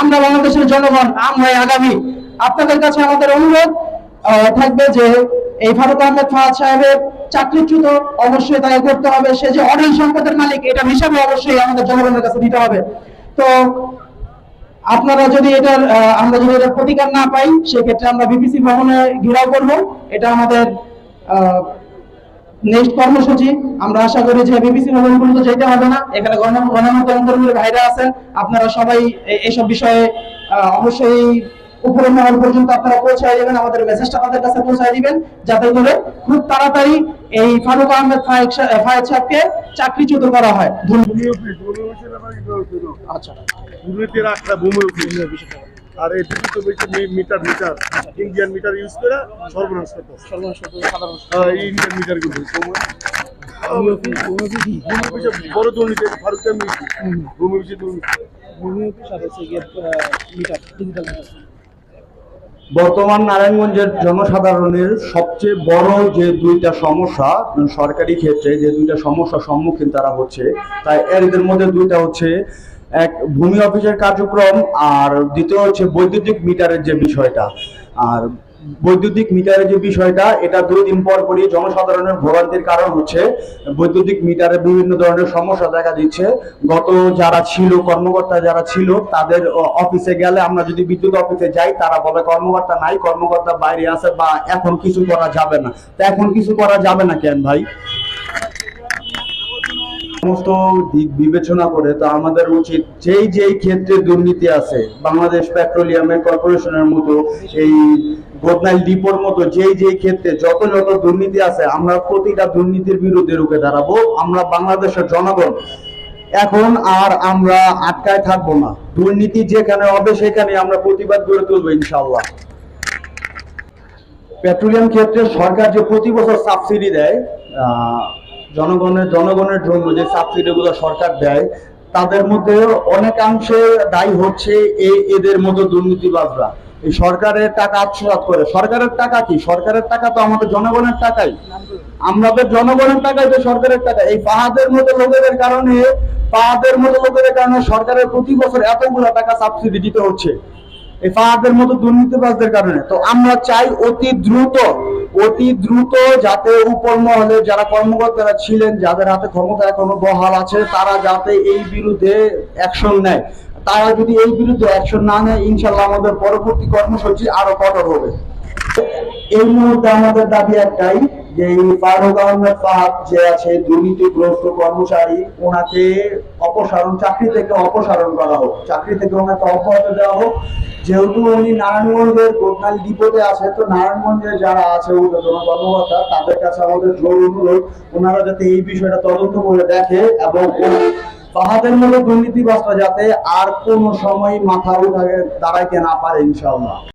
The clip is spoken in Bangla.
আমরা বাংলাদেশের জনগণ আমরা আগামী। আপনাদের কাছে আমাদের অনুরোধ থাকবে যে এই ফারুক আহমেদ ফাহাদ সাহেবের চাকরিচ্যুত অবশ্যই তাকে করতে হবে। সে যে অঢেল সম্পদের মালিক, এটা হিসাবে অবশ্যই আমাদের জনগণের কাছে দিতে হবে। তো আপনারা যদি এটার আমরা যদি এটার প্রতিকার না পাই, সেক্ষেত্রে আমরা বিপিসি ভবনে ঘেরাও করব। এটা আমাদের নেক্সট কর্মসূচি আমরা আশা করি যে বিবিসি যেতে হবে না। এখানে ভাইরা আছেন। আপনারা সবাই এইসব বিষয়ে অবশ্যই মহল পর্যন্ত আপনারা পৌঁছায় দিবেন আমাদের মেসেজটা তাদের কাছে পৌঁছায় দিবেন যাতে করে খুব তাড়াতাড়ি এই ফারুক আহমেদ ফায়েদ সাহেবকে চাকরিচ্যুত করা হয়। আচ্ছা। ভূমি আর এই দুটি তো বেশি meter meter Indian meter use করে সর্বনাশ করতে ইন্ডিয়ান মিটারগুলো। ভূমি অফিস ভূমি অফিসে বড় দুর্নীতি ফারুক ভূমি অফিসে দুর্নীতি। বর্তমান নারায়ণগঞ্জের জনসাধারণের সবচেয়ে বড় যে দুইটা সমস্যা সরকারি ক্ষেত্রে যে দুইটা সমস্যার সম্মুখীন তারা হচ্ছে তাই এদের মধ্যে দুইটা হচ্ছে এক ভূমি অফিসের কার্যক্রম, আর দ্বিতীয় হচ্ছে বৈদ্যুতিক মিটারের যে বিষয়টা। আর বৈদ্যুতিক মিটারের যে বিষয়টা, এটা দুই দিন পর পরই জনসাধারণের ভোগান্তির কারণ হচ্ছে বৈদ্যুতিক মিটারে বিভিন্ন ধরনের সমস্যা দেখা দিচ্ছে। গত যারা ছিল, কর্মকর্তা যারা ছিল, তাদের অফিসে গেলে আমরা যদি বিদ্যুৎ অফিসে যাই, তারা বলে, কর্মকর্তা নাই, কর্মকর্তা বাইরে আছে বা এখন কিছু করা যাবে না। তো এখন কিছু করা যাবে না কেন ভাই? সমস্ত দিক বিবেচনা করে তো আমাদের উচিত যেই যেই ক্ষেত্রে দুর্নীতি আছে, বাংলাদেশ পেট্রোলিয়ামের কর্পোরেশনের মতো, এই বদনাইল ডিপোর মতো, যেই যেই ক্ষেত্রে যত যত দুর্নীতি আছে, আমরা প্রতিটা দুর্নীতির বিরুদ্ধে রুখে দাঁড়াবো। আমরা বাংলাদেশের জনগণ। এখন আর আমরা আটকায় থাকব না। দুর্নীতি যেখানে হবে, সেখানে আমরা প্রতিবাদ গড়ে তুলবো ইনশাল্লাহ পেট্রোলিয়াম ক্ষেত্রে সরকার যে প্রতি বছর সাবসিডি দেয় জনগণের জনগণের জন্য যে সাবসিডিগুলো সরকার দেয়, তাদের মধ্যে অনেকাংশে দায়ী হচ্ছে এই এদের মতো দুর্নীতিবাজরা। এই সরকারের টাকা আত্মসাৎ করে। সরকারের টাকা কি? সরকারের টাকা তো আমাদের জনগণের টাকাই। আমাদের জনগণের টাকাই তো সরকারের টাকা। এই ফাহাদের মতো লোকেদের কারণে ফাহাদের মতো লোকেদের কারণে সরকারের প্রতি বছর এতগুলো টাকা সাবসিডি দিতে হচ্ছে। এই ফাহাদের মতো দুর্নীতিবাজদের কারণে। তো আমরা চাই অতি দ্রুত অতি দ্রুত যাতে উপন্ন হলে যারা কর্মকর্তারা ছিলেন, যাদের হাতে ক্ষমতা এখনও বহাল আছে, তারা যাতে এই বিরুদ্ধে অ্যাকশন নেয়। তারা যদি এই বিরুদ্ধে অ্যাকশন না নেয়, ইনশাল্লাহ আমাদের পরবর্তী কর্মসূচি আরও কঠোর হবে। এই মুহূর্তে আমাদের দাবি একটাই যে আছে দুর্নীতিগ্রস্ত কর্মচারী ওনাকে অপসারণ, চাকরি থেকে অপসারণ করা হোক। চাকরি থেকে ওনাকে অব্যাহত দেওয়া হোক। যেহেতু উনি নারায়ণগঞ্জের আছে, তো নারায়ণগঞ্জে যারা আছে কর্মকর্তা তাদের কাছে আমাদের জোর অনুরোধ ওনারা যাতে এই বিষয়টা তদন্ত করে দেখে এবং ফাহাদের মতো দুর্নীতিবাজরা যাতে আর কোনো সময় মাথা উঠাকে দাঁড়াইতে না পারে, ইনশাআল্লাহ।